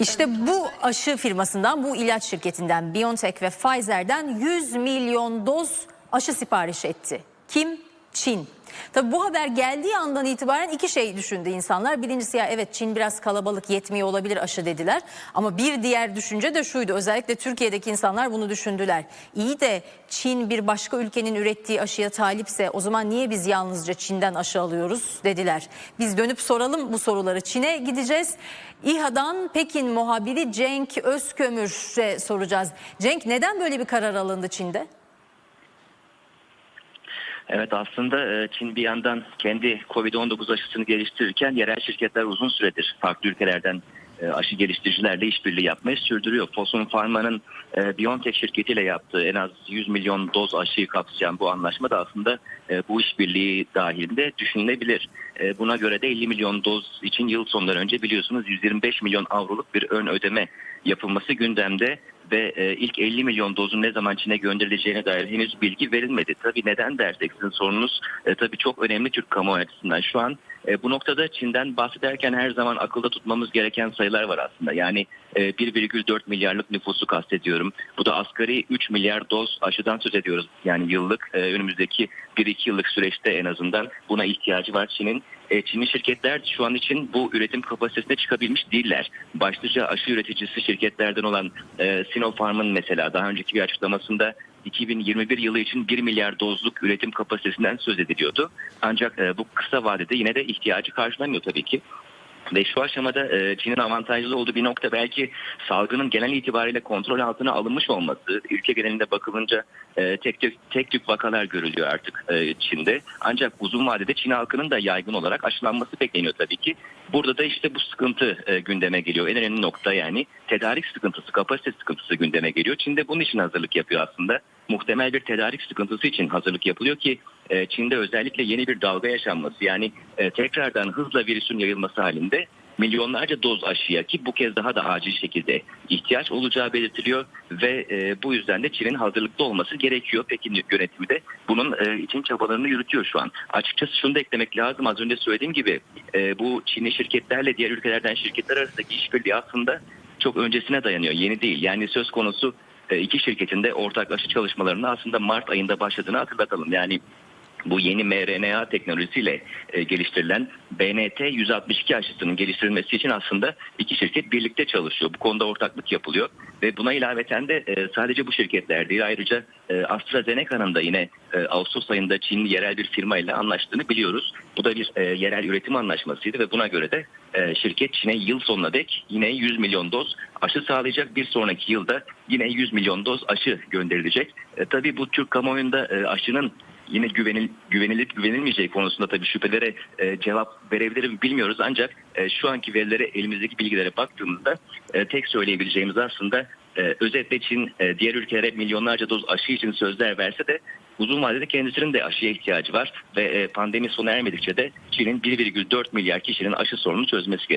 İşte bu aşı firmasından, bu ilaç şirketinden BioNTech ve Pfizer'den 100 milyon doz aşı sipariş etti. Kim? Çin. Tabii bu haber geldiği andan itibaren iki şey düşündü insanlar. Birincisi ya evet Çin biraz kalabalık yetmiyor olabilir aşı dediler. Ama bir diğer düşünce de şuydu. Özellikle Türkiye'deki insanlar bunu düşündüler. İyi de Çin bir başka ülkenin ürettiği aşıya talipse o zaman niye biz yalnızca Çin'den aşı alıyoruz dediler. Biz dönüp soralım bu soruları. Çin'e gideceğiz. İHA'dan Pekin muhabiri Cenk Özkömür'e soracağız. Cenk neden böyle bir karar alındı Çin'de? Evet aslında e, Çin bir yandan kendi Covid-19 aşısını geliştirirken yerel şirketler uzun süredir farklı ülkelerden e, aşı geliştiricilerle işbirliği yapmayı sürdürüyor. Fosun Pharma'nın e, BioNTech şirketiyle yaptığı en az 100 milyon doz aşıyı kapsayan bu anlaşma da aslında bu işbirliği dahilinde düşünülebilir. Buna göre de 50 milyon doz için yıl sonları önce biliyorsunuz 125 milyon avroluk bir ön ödeme yapılması gündemde ve e, ilk 50 milyon dozun ne zaman Çin'e gönderileceğine dair henüz bilgi verilmedi. Tabii neden dersek sorunuz e, tabii çok önemli Türk kamuoyu açısından. Şu an e, bu noktada Çin'den bahsederken her zaman akılda tutmamız gereken sayılar var aslında. Yani e, 1,4 milyarlık nüfusu kastediyorum. Bu da asgari 3 milyar doz aşıdan söz ediyoruz. Yani yıllık e, önümüzdeki 1-2 yıllık süreçte en azından buna ihtiyacı var Çin'in. E, Çinli şirketler şu an için bu üretim kapasitesine çıkabilmiş değiller. Başlıca aşı üreticisi şirketlerden olan e, Sinopharm'ın mesela daha önceki bir açıklamasında 2021 yılı için 1 milyar dozluk üretim kapasitesinden söz ediliyordu. Ancak e, bu kısa vadede yine de ihtiyacı karşılamıyor tabii ki. Ve şu aşamada e, Çin'in avantajlı olduğu bir nokta belki salgının genel itibariyle kontrol altına alınmış olması. Ülke genelinde bakılınca e, tek tük tek tük vakalar görülüyor artık Çin'de. Ancak uzun vadede Çin halkının da yaygın olarak aşılanması bekleniyor tabii ki. Burada da işte bu sıkıntı e, gündeme geliyor. En önemli nokta yani tedarik sıkıntısı, kapasite sıkıntısı gündeme geliyor. Çin'de bunun için hazırlık yapıyor aslında. Muhtemel bir tedarik sıkıntısı için hazırlık yapılıyor ki e, Çin'de özellikle yeni bir dalga yaşanması yani e, tekrardan hızla virüsün yayılması halinde milyonlarca doz aşıya ki bu kez daha da acil şekilde ihtiyaç olacağı belirtiliyor ve e, bu yüzden de Çin'in hazırlıklı olması gerekiyor. Pekin yönetimi de bunun e, için çabalarını yürütüyor şu an. Açıkçası şunu da eklemek lazım az önce söylediğim gibi e, bu Çinli şirketlerle diğer ülkelerden şirketler arasındaki işbirliği aslında çok öncesine dayanıyor. Yeni değil. Yani söz konusu e, iki şirketin de ortaklaşa çalışmalarını aslında Mart ayında başladığını hatırlatalım. Yani bu yeni mRNA teknolojisiyle e, geliştirilen BNT 162 aşısının geliştirilmesi için aslında iki şirket birlikte çalışıyor. Bu konuda ortaklık yapılıyor ve buna ilaveten de e, sadece bu şirketler değil ayrıca e, AstraZeneca'nın da yine e, Ağustos ayında Çinli yerel bir firma ile anlaştığını biliyoruz. Bu da bir e, yerel üretim anlaşmasıydı ve buna göre de e, şirket Çin'e yıl sonuna dek yine 100 milyon doz aşı sağlayacak. Bir sonraki yılda yine 100 milyon doz aşı gönderilecek. E, tabii bu Türk kamuoyunda e, aşının yine güvenil, güvenilip güvenilmeyeceği konusunda tabii şüphelere e, cevap verebilirim bilmiyoruz ancak e, şu anki verilere elimizdeki bilgilere baktığımızda e, tek söyleyebileceğimiz aslında e, özetle Çin e, diğer ülkelere milyonlarca doz aşı için sözler verse de uzun vadede kendisinin de aşıya ihtiyacı var ve e, pandemi sona ermedikçe de Çin'in 1,4 milyar kişinin aşı sorununu çözmesi gerekiyor.